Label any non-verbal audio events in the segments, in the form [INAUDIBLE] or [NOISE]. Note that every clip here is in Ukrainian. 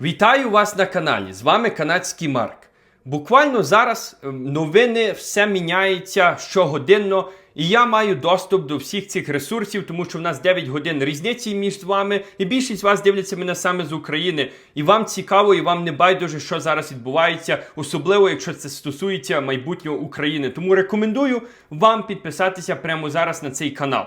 Вітаю вас на каналі. З вами канадський Марк. Буквально зараз ем, новини все міняється щогодинно, і я маю доступ до всіх цих ресурсів, тому що в нас 9 годин різниці між вами, і більшість вас дивляться мене саме з України. І вам цікаво, і вам не байдуже, що зараз відбувається, особливо якщо це стосується майбутнього України. Тому рекомендую вам підписатися прямо зараз на цей канал.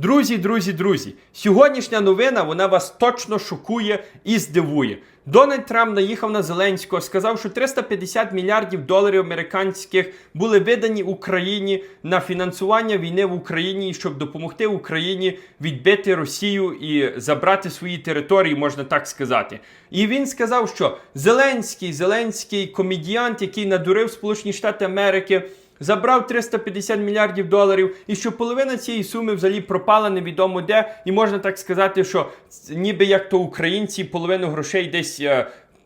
Друзі, друзі, друзі, сьогоднішня новина вона вас точно шокує і здивує. Дональд Трамп наїхав на Зеленського, сказав, що 350 мільярдів доларів американських були видані Україні на фінансування війни в Україні, щоб допомогти Україні відбити Росію і забрати свої території, можна так сказати. І він сказав, що Зеленський, Зеленський комедіант, який надурив Сполучені Штати Америки забрав 350 мільярдів доларів, і що половина цієї суми взагалі пропала невідомо де, і можна так сказати, що ніби як то українці половину грошей десь.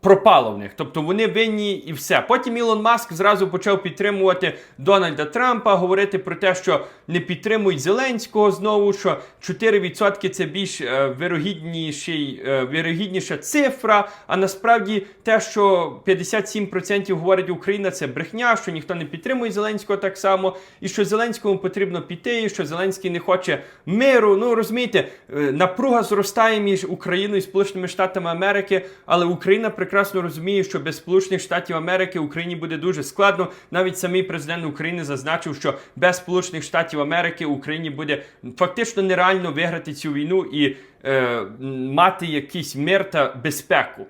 Пропало в них, тобто вони винні і все. Потім Ілон Маск зразу почав підтримувати Дональда Трампа, говорити про те, що не підтримують Зеленського знову, що 4% це більш е, вирогідніший, е, вирогідніша цифра. А насправді те, що 57% говорить Україна, це брехня, що ніхто не підтримує Зеленського так само, і що Зеленському потрібно піти, і що Зеленський не хоче миру. Ну розумієте, е, напруга зростає між Україною і Сполученими Штатами Америки, але Україна прекрасно розуміє, що без Сполучених Штатів Америки Україні буде дуже складно. Навіть самий президент України зазначив, що без Сполучених Штатів Америки Україні буде фактично нереально виграти цю війну і е, мати якийсь мир та безпеку.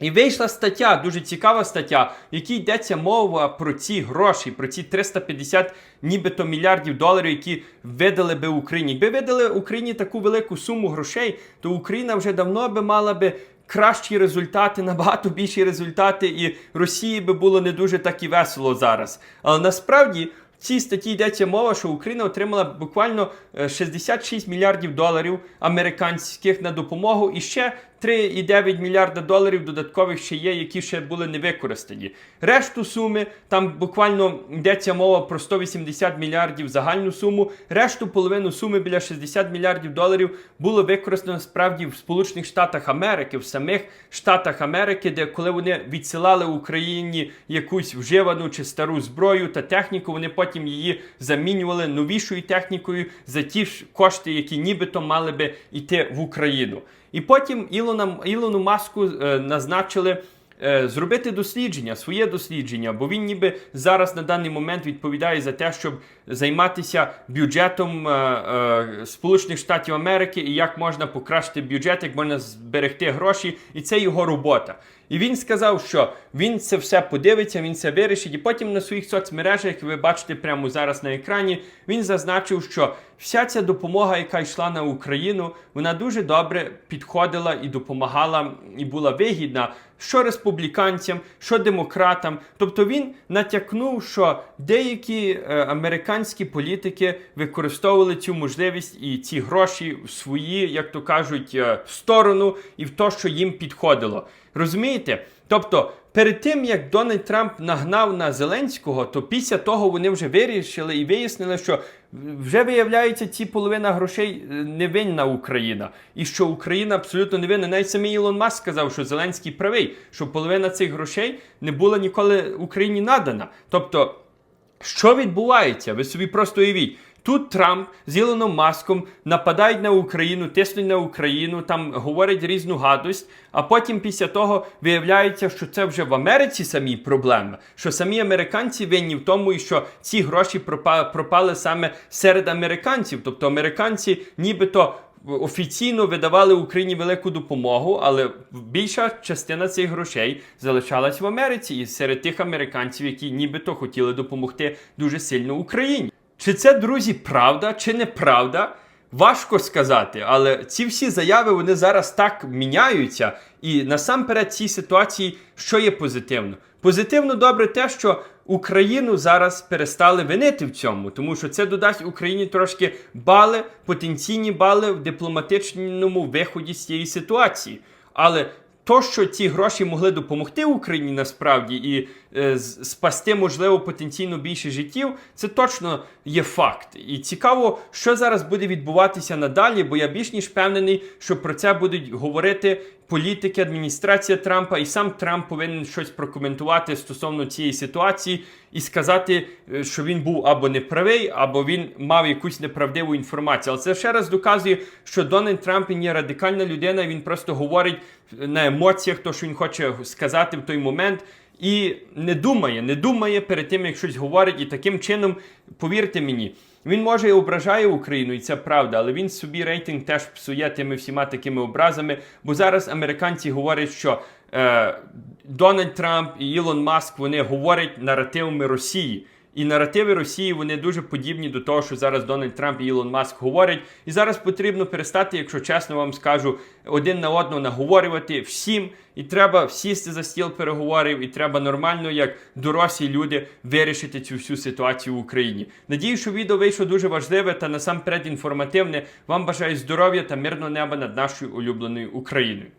І вийшла стаття, дуже цікава стаття, в якій йдеться мова про ці гроші, про ці 350 нібито мільярдів доларів, які видали би Україні. Якби видали Україні таку велику суму грошей, то Україна вже давно би мала би кращі результати, [LAUGHS] набагато більші результати, і Росії би було не дуже так і весело зараз. Але насправді. В цій статті йдеться мова, що Україна отримала буквально е, 66 мільярдів доларів американських на допомогу і ще 3,9 мільярда доларів додаткових ще є, які ще були не використані. Решту суми там буквально йдеться мова про 180 мільярдів загальну суму. Решту половину суми біля 60 мільярдів доларів було використано справді в Сполучених Штатах Америки, в самих Штатах Америки, де коли вони відсилали Україні якусь вживану чи стару зброю та техніку, вони потім її замінювали новішою технікою за ті ж кошти, які нібито мали би йти в Україну. І потім Ілона, Ілону Маску е, назначили е, зробити дослідження, своє дослідження, бо він ніби зараз на даний момент відповідає за те, щоб займатися бюджетом е, е, Сполучених Штатів Америки і як можна покращити бюджет, як можна зберегти гроші, і це його робота. І він сказав, що він це все подивиться, він це вирішить. І потім на своїх соцмережах, як ви бачите прямо зараз на екрані, він зазначив, що вся ця допомога, яка йшла на Україну, вона дуже добре підходила і допомагала, і була вигідна що республіканцям, що демократам. Тобто він натякнув, що деякі е, американські політики використовували цю можливість і ці гроші в свої, як то кажуть, е, сторону і в те, що їм підходило. Розумієте? Тобто, перед тим як Дональд Трамп нагнав на Зеленського, то після того вони вже вирішили і вияснили, що вже виявляється, ці половина грошей е, не винна Україна, і що Україна абсолютно не винна. Навіть самий Ілон Маск сказав, що Зеленський правий, що половина цих грошей не була ніколи Україні надана. Тобто, що відбувається? Ви собі просто уявіть. Тут Трамп з Ілоном Маском нападають на Україну, тиснуть на Україну, там говорять різну гадость, а потім після того виявляється, що це вже в Америці самі проблеми, що самі американці винні в тому, і що ці гроші пропали, саме серед американців. Тобто американці нібито офіційно видавали Україні велику допомогу, але більша частина цих грошей залишалась в Америці і серед тих американців, які нібито хотіли допомогти дуже сильно Україні. Чи це, друзі, правда, чи неправда? Важко сказати, але ці всі заяви вони зараз так міняються. І насамперед цій ситуації, що є позитивно? Позитивно добре те, що Україну зараз перестали винити в цьому, тому що це додасть Україні трошки бали, потенційні бали в дипломатичному виході з цієї ситуації. Але то, що ці гроші могли допомогти Україні насправді, і спасти, можливо, потенційно більше життів, це точно є факт. І цікаво, що зараз буде відбуватися надалі, бо я більш ніж впевнений, що про це будуть говорити політики, адміністрація Трампа, і сам Трамп повинен щось прокоментувати стосовно цієї ситуації і сказати, е, що він був або неправий, або він мав якусь неправдиву інформацію. Але це ще раз доказує, що Дональд Трамп є радикальна людина, він просто говорить на емоціях, то що він хоче сказати в той момент. І не думає, не думає перед тим, як щось говорить, і таким чином, повірте мені, він може і ображає Україну, і це правда, але він собі рейтинг теж псує тими всіма такими образами. Бо зараз американці говорять, що е, Дональд Трамп і Ілон Маск вони говорять наративами Росії. І наративи Росії вони дуже подібні до того, що зараз Дональд Трамп і Ілон Маск говорять. І зараз потрібно перестати, якщо чесно вам скажу, один на одного наговорювати всім. І треба сісти за стіл переговорів, і треба нормально, як дорослі люди, вирішити цю всю ситуацію в Україні. Надію, що відео вийшло дуже важливе та насамперед інформативне. Вам бажаю здоров'я та мирного неба над нашою улюбленою Україною.